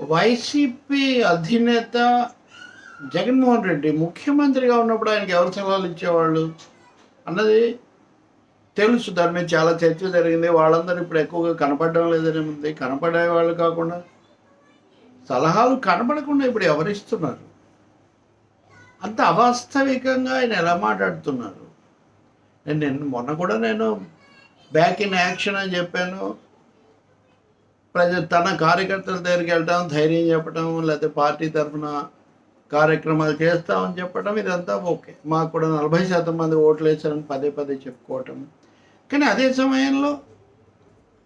YCP అధినేత జగన్మోహన్ రెడ్డి ముఖ్యమంత్రిగా ఉన్నప్పుడు ఆయనకి ఎవరు సలహాలు ఇచ్చేవాళ్ళు? అన్నది తెలుసు. దాని మీద చాలా చర్చ జరిగింది. వాళ్ళందరూ ఇప్పుడు ఎక్కువగా కనపడడం లేదని ఉంది కనపడే వాళ్ళు కాకుండా సలహాలు కనపడకుండా ఇప్పుడు ఎవరు ఇస్తున్నారు? అంత అవాస్తవికంగా ఆయన ఎలా మాట్లాడుతున్నారు? నేను మొన్న కూడా నేను బ్యాక్ ఇన్ యాక్షన్ అని చెప్పాను. ప్రజ తన కార్యకర్తల దగ్గరికి వెళ్ళటం ధైర్యం చెప్పడం లేకపోతే పార్టీ తరఫున కార్యక్రమాలు చేస్తామని చెప్పడం ఇదంతా ఓకే. మాకు కూడా నలభై శాతం మంది ఓట్లు వేశారని పదే పదే చెప్పుకోవటం. కానీ అదే సమయంలో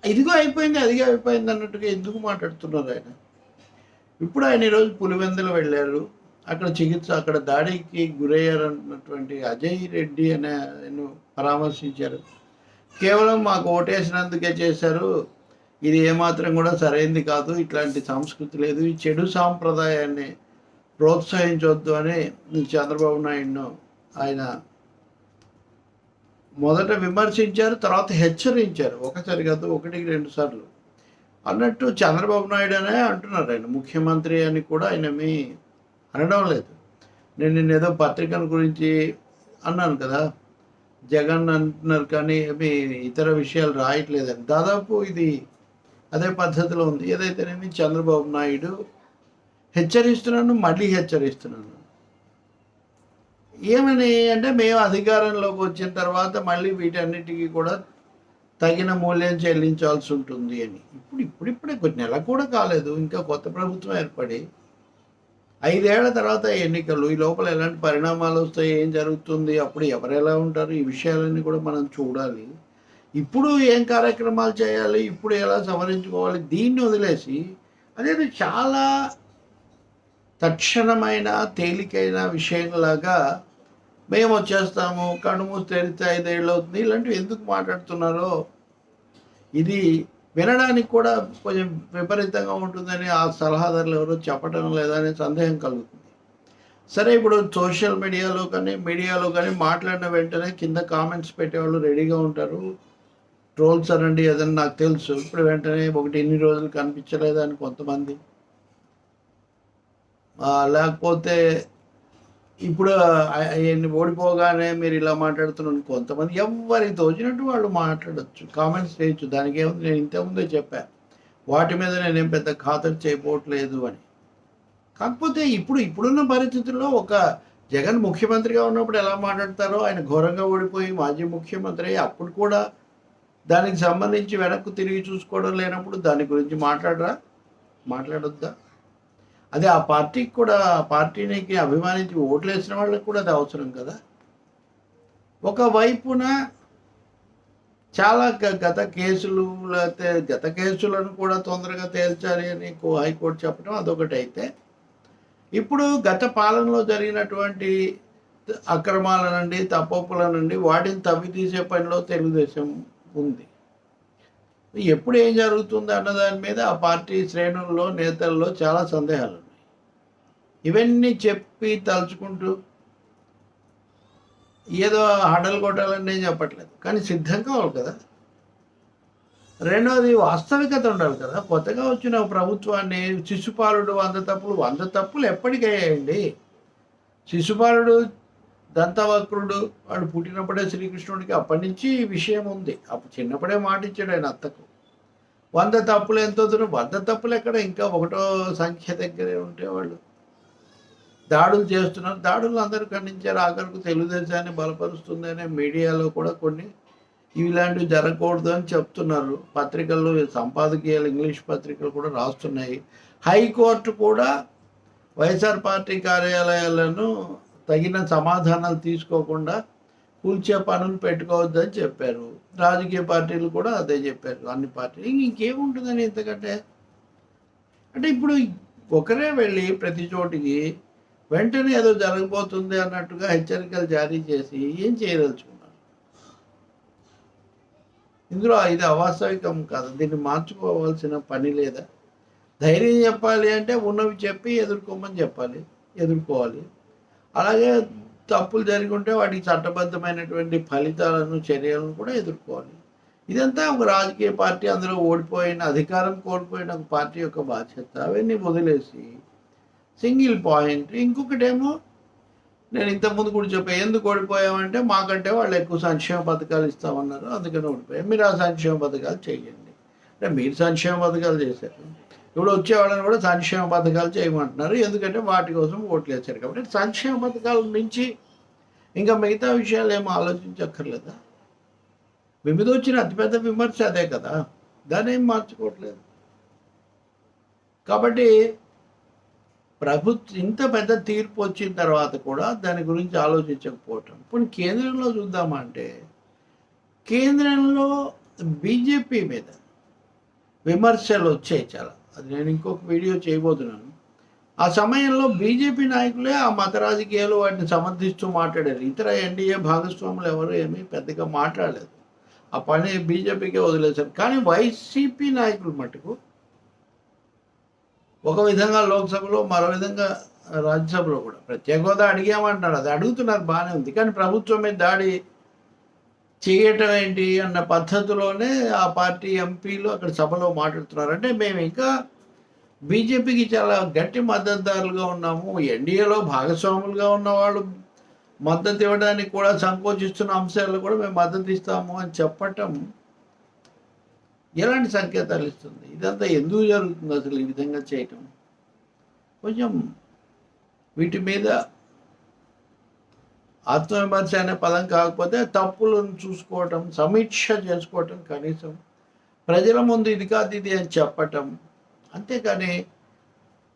ఇదిగో అయిపోయింది అదిగో అయిపోయింది అన్నట్టుగా ఎందుకు మాట్లాడుతున్నారు ఆయన? ఇప్పుడు ఆయన ఈరోజు పులివెందులు వెళ్ళారు. అక్కడ చికిత్స అక్కడ దాడికి గురయ్యారన్నటువంటి అజయ్ రెడ్డి అనే ఆయన పరామర్శించారు. కేవలం మాకు ఓటేసినందుకే చేశారు. ఇది ఏమాత్రం కూడా సరైంది కాదు. ఇట్లాంటి సంస్కృతి లేదు. ఈ చెడు సాంప్రదాయాన్ని ప్రోత్సహించవద్దు అని చంద్రబాబు నాయుడును ఆయన మొదట విమర్శించారు తర్వాత హెచ్చరించారు. ఒకసారి కాదు ఒకటికి రెండు సార్లు. అన్నట్టు చంద్రబాబు నాయుడు అనే అంటున్నారు ఆయన. ముఖ్యమంత్రి అని కూడా ఆయన మీ అనడం లేదు. నేను నిన్న ఏదో పత్రికల గురించి అన్నాను కదా. జగన్ అంటున్నారు కానీ మీ ఇతర విషయాలు రాయట్లేదని. దాదాపు ఇది అదే పద్ధతిలో ఉంది. ఏదైతేనేమి చంద్రబాబు నాయుడు హెచ్చరిస్తున్నాను మళ్ళీ హెచ్చరిస్తున్నాను ఏమని అంటే మేము అధికారంలోకి వచ్చిన తర్వాత మళ్ళీ వీటన్నిటికీ కూడా తగిన మూల్యం చెల్లించాల్సి ఉంటుంది అని. ఇప్పుడు ఇప్పుడిప్పుడే కొన్ని నెల కూడా కాలేదు. ఇంకా కొత్త ప్రభుత్వం ఏర్పడి ఐదేళ్ళ తర్వాత ఎన్నికలు ఈ లోపల ఎలాంటి పరిణామాలు వస్తాయి ఏం జరుగుతుంది అప్పుడు ఎవరు ఎలా ఉంటారు ఈ విషయాలన్నీ కూడా మనం చూడాలి. ఇప్పుడు ఏం కార్యక్రమాలు చేయాలి ఇప్పుడు ఎలా సవరించుకోవాలి దీన్ని వదిలేసి అదే చాలా తక్షణమైన తేలికైన విషయంలాగా మేము వచ్చేస్తాము కళ్ళు తెరిస్తే ఐదేళ్ళు అవుతుంది ఇలాంటివి ఎందుకు మాట్లాడుతున్నారో ఇది వినడానికి కూడా కొంచెం విపరీతంగా ఉంటుందని ఆ సలహాదారులు ఎవరో చెప్పడం లేదనే సందేహం కలుగుతుంది. సరే ఇప్పుడు సోషల్ మీడియాలో కానీ మీడియాలో కానీ మాట్లాడిన వెంటనే కింద కామెంట్స్ పెట్టేవాళ్ళు రెడీగా ఉంటారు. ట్రోల్స్ అనండి ఏదన్నా నాకు తెలుసు. ఇప్పుడు వెంటనే ఒకటి ఎన్ని రోజులు కనిపించలేదని కొంతమంది. లేకపోతే ఇప్పుడు ఆయన్ని ఓడిపోగానే మీరు ఇలా మాట్లాడుతున్నాను కొంతమంది ఎవరికి తోచినట్టు వాళ్ళు మాట్లాడచ్చు. కామెంట్స్ చేయొచ్చు. దానికి ఏముంది? నేను ఇంతకుముందే చెప్పాను వాటి మీద నేనేం పెద్ద ఖాతరు చేయబోట్లేదు అని. కాకపోతే ఇప్పుడు ఇప్పుడున్న పరిస్థితుల్లో ఒక జగన్ ముఖ్యమంత్రిగా ఉన్నప్పుడు ఎలా మాట్లాడతారో ఆయన ఘోరంగా ఓడిపోయి మాజీ ముఖ్యమంత్రి అప్పుడు కూడా దానికి సంబంధించి వెనక్కు తిరిగి చూసుకోవడం లేనప్పుడు దాని గురించి మాట్లాడరా? మాట్లాడొద్దా? అదే ఆ పార్టీకి కూడా ఆ పార్టీనికి అభిమానించి ఓట్లు వేసిన వాళ్ళకి కూడా అది అవసరం కదా. ఒకవైపున చాలా గ- గత కేసులు లేకపోతే గత కేసులను కూడా తొందరగా తేల్చాలి అని హైకోర్టు చెప్పడం అదొకటి అయితే ఇప్పుడు గత పాలనలో జరిగినటువంటి అక్రమాలనండి నుండి వాటిని తవ్వి తీసే పనిలో తెలుగుదేశం ఉంది. ఎప్పుడు ఏం జరుగుతుంది అన్న దాని మీద ఆ పార్టీ శ్రేణుల్లో నేతల్లో చాలా సందేహాలు ఉన్నాయి. ఇవన్నీ చెప్పి తలుచుకుంటూ ఏదో హడలు కొట్టాలని నేను చెప్పట్లేదు. కానీ సిద్ధం కావాలి కదా. రెండవది వాస్తవికత ఉండాలి కదా. కొత్తగా వచ్చిన ప్రభుత్వాన్ని శిశుపాలుడు వంద తప్పులు వంద తప్పులు ఎప్పటికయ్యాయండి? శిశుపాలుడు దంతవక్రుడు వాడు పుట్టినప్పుడే శ్రీకృష్ణుడికి అప్పటి నుంచి ఈ విషయం ఉంది. అప్పుడు చిన్నప్పుడే మాట ఇచ్చాడు ఆయన అత్తకు. వంద తప్పులు ఎంతో వంద తప్పులు ఎక్కడ? ఇంకా ఒకటో సంఖ్య దగ్గరే ఉంటే వాళ్ళు దాడులు చేస్తున్నారు. దాడులు అందరూ ఖండించారు. ఆఖరికి తెలుగుదేశాన్ని బలపరుస్తుంది అనే మీడియాలో కూడా కొన్ని ఇలాంటివి జరగకూడదు అని చెప్తున్నారు. పత్రికల్లో సంపాదకీయాలు ఇంగ్లీష్ పత్రికలు కూడా రాస్తున్నాయి. హైకోర్టు కూడా వైఎస్ఆర్ పార్టీ కార్యాలయాలను తగిన సమాధానాలు తీసుకోకుండా కూల్చే పనులు పెట్టుకోవద్దని చెప్పారు. రాజకీయ పార్టీలు కూడా అదే చెప్పారు అన్ని పార్టీలు. ఇంక ఇంకేముంటుందని ఇంతకంటే? అంటే ఇప్పుడు ఒకరే వెళ్ళి ప్రతి చోటికి వెంటనే ఏదో జరగబోతుంది అన్నట్టుగా హెచ్చరికలు జారీ చేసి ఏం చేయదలుచుకున్నారు? ఇందులో ఇది అవాస్తవికం కాదు. దీన్ని మార్చుకోవాల్సిన పని లేదా? ధైర్యం చెప్పాలి అంటే ఉన్నవి చెప్పి ఎదుర్కోమని చెప్పాలి ఎదుర్కోవాలి. అలాగే తప్పులు జరిగి ఉంటే వాటికి చట్టబద్ధమైనటువంటి ఫలితాలను చర్యలను కూడా ఎదుర్కోవాలి. ఇదంతా ఒక రాజకీయ పార్టీ అందులో ఓడిపోయిన అధికారం కోల్పోయిన ఒక పార్టీ యొక్క బాధ్యత. అవన్నీ వదిలేసి సింగిల్ పాయింట్. ఇంకొకటేమో నేను ఇంతకుముందు కూడా చెప్పా ఎందుకు ఓడిపోయామంటే మాకంటే వాళ్ళు ఎక్కువ సంక్షేమ పథకాలు ఇస్తామన్నారు అందుకని ఓడిపోయాం. మీరు ఆ సంక్షేమ పథకాలు చేయండి అంటే మీరు సంక్షేమ పథకాలు చేశారు. ఇప్పుడు వచ్చేవాళ్ళని కూడా సంక్షేమ పథకాలు చేయమంటున్నారు. ఎందుకంటే వాటి కోసం ఓట్లు వేశారు కాబట్టి. సంక్షేమ పథకాల నుంచి ఇంకా మిగతా విషయాలు ఏమో ఆలోచించక్కర్లేదా? మీ మీద వచ్చిన అతిపెద్ద విమర్శ అదే కదా. దాన్ని ఏం మార్చుకోవట్లేదు? కాబట్టి ప్రభుత్వం ఇంత పెద్ద తీర్పు వచ్చిన తర్వాత కూడా దాని గురించి ఆలోచించకపోవటం. ఇప్పుడు కేంద్రంలో చూద్దామంటే కేంద్రంలో బీజేపీ మీద విమర్శలు వచ్చాయి చాలా. అది నేను ఇంకొక వీడియో చేయబోతున్నాను. ఆ సమయంలో బీజేపీ నాయకులే ఆ మత రాజకీయాలు వాటిని సమర్థిస్తూ మాట్లాడారు. ఇతర ఎన్డీఏ భాగస్వాములు ఎవరు ఏమీ పెద్దగా మాట్లాడలేదు. ఆ పని బీజేపీకే వదిలేశారు. కానీ వైసీపీ నాయకులు మటుకు ఒక విధంగా లోక్సభలో మరో విధంగా రాజ్యసభలో కూడా ప్రత్యేక హోదా అడిగామంటున్నారు. అది అడుగుతున్నారు బాగానే ఉంది. కానీ ప్రభుత్వం మీద దాడి చేయటం ఏంటి అన్న పద్ధతిలోనే ఆ పార్టీ ఎంపీలు అక్కడ సభలో మాట్లాడుతున్నారు. అంటే మేము ఇంకా బీజేపీకి చాలా గట్టి మద్దతుదారులుగా ఉన్నాము. ఎన్డీఏలో భాగస్వాములుగా ఉన్నవాళ్ళు మద్దతు ఇవ్వడానికి కూడా సంకోచిస్తున్న అంశాలు కూడా మేము మద్దతు ఇస్తాము అని చెప్పటం ఎలాంటి సంకేతాలు ఇస్తుంది? ఇదంతా ఎందుకు జరుగుతుంది అసలు ఈ విధంగా చేయటం? కొంచెం వీటి మీద ఆత్మవిమర్శ అనే పదం కాకపోతే తప్పులను చూసుకోవటం సమీక్ష చేసుకోవటం కనీసం. ప్రజల ముందు ఇది కాదు ఇది అని చెప్పటం. అంతేకాని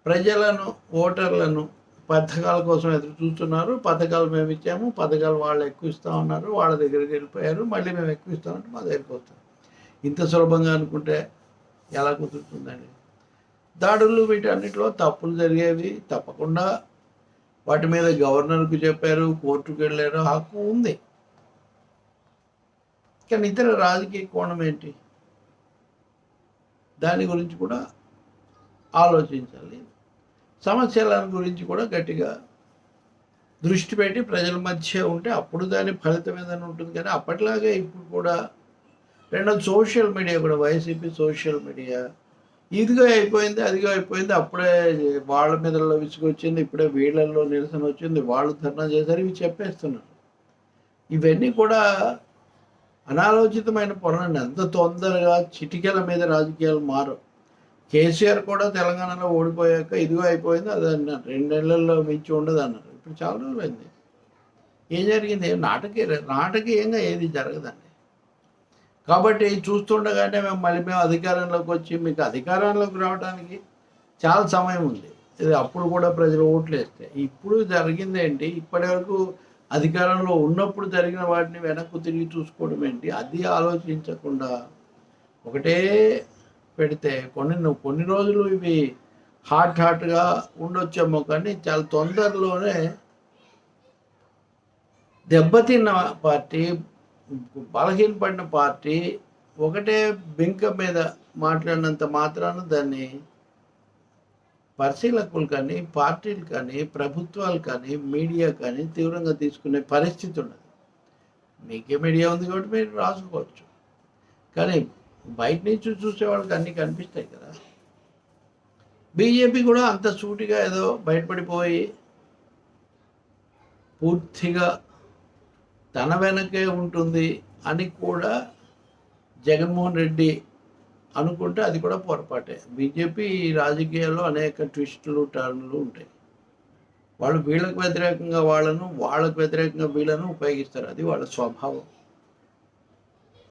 ప్రజలను ఓటర్లను పథకాల కోసం ఎదురు చూస్తున్నారు. పథకాలు మేము ఇచ్చాము. పథకాలు వాళ్ళు ఎక్కువ ఇస్తా ఉన్నారు. వాళ్ళ దగ్గరికి వెళ్ళిపోయారు. మళ్ళీ మేము ఎక్కువ ఇస్తామంటే మా దగ్గరికి వస్తాం ఇంత సులభంగా అనుకుంటే ఎలా కుదురుతుందండి? దాడులు వీటన్నిటిలో తప్పులు జరిగేవి తప్పకుండా వాటి మీద గవర్నర్కు చెప్పారు కోర్టుకు వెళ్ళారు హక్కు ఉంది. కానీ ఇతర రాజకీయ కోణం ఏంటి? దాని గురించి కూడా ఆలోచించాలి. సమస్యల గురించి కూడా గట్టిగా దృష్టి పెట్టి ప్రజల మధ్య ఉంటే అప్పుడు దాని ఫలితం ఏదైనా ఉంటుంది. కానీ అప్పటిలాగే ఇప్పుడు కూడా రెండోది సోషల్ మీడియా కూడా వైసీపీ సోషల్ మీడియా ఇదిగా అయిపోయింది అదిగా అయిపోయింది. అప్పుడే వాళ్ళ మీదలో విసుగొచ్చింది ఇప్పుడే వీళ్ళల్లో నిరసన వచ్చింది. వాళ్ళు ధర్నా చేశారు ఇవి చెప్పేస్తున్నారు. ఇవన్నీ కూడా అనాలోచితమైన పనులండి. ఎంత తొందరగా చిటికెల మీద రాజకీయాలు మారు కేసీఆర్ కూడా తెలంగాణలో ఓడిపోయాక ఇదిగో అయిపోయింది అది అన్నారు. రెండు నెలల్లో మించి ఉండదు అన్నారు. ఇప్పుడు చాలా రోజులు అయింది ఏం జరిగింది? నాటకీయ నాటకీయంగా ఏది జరగదండి. కాబట్టి చూస్తుండగానే మేము మళ్ళీ మేము అధికారంలోకి వచ్చి మీకు అధికారంలోకి రావడానికి చాలా సమయం ఉంది. ఇది అప్పుడు కూడా ప్రజలు ఓట్లు వేస్తే. ఇప్పుడు జరిగింది ఏంటి? ఇప్పటి వరకు అధికారంలో ఉన్నప్పుడు జరిగిన వాటిని వెనక్కు తిరిగి చూసుకోవడం ఏంటి? అది ఆలోచించకుండా ఒకటే పెడితే కొన్ని కొన్ని రోజులు ఇవి హాట్ హాట్గా ఉండొచ్చేమో కానీ చాలా తొందరలోనే దెబ్బతిన్న పార్టీ బలహీనపడిన పార్టీ ఒకటే బింక మీద మాట్లాడినంత మాత్రాన దాన్ని పరిశీలకులు కానీ పార్టీలు కానీ ప్రభుత్వాలు కానీ మీడియా కానీ తీవ్రంగా తీసుకునే పరిస్థితి ఉండదు మీకే మీడియా ఉంది కాబట్టి మీరు రాసుకోవచ్చు. కానీ బయట నుంచి చూసే వాళ్ళకి అన్నీ కనిపిస్తాయి కదా. బీజేపీ కూడా అంత సూటిగా ఏదో బయటపడిపోయి పూర్తిగా తన వెనకే ఉంటుంది అని కూడా జగన్మోహన్ రెడ్డి అనుకుంటే అది కూడా పొరపాటే. బీజేపీ రాజకీయాల్లో అనేక ట్విస్టులు టర్న్లు ఉంటాయి. వాళ్ళు వీళ్ళకు వ్యతిరేకంగా వాళ్ళను వాళ్ళకు వ్యతిరేకంగా వీళ్ళను ఉపయోగిస్తారు. అది వాళ్ళ స్వభావం.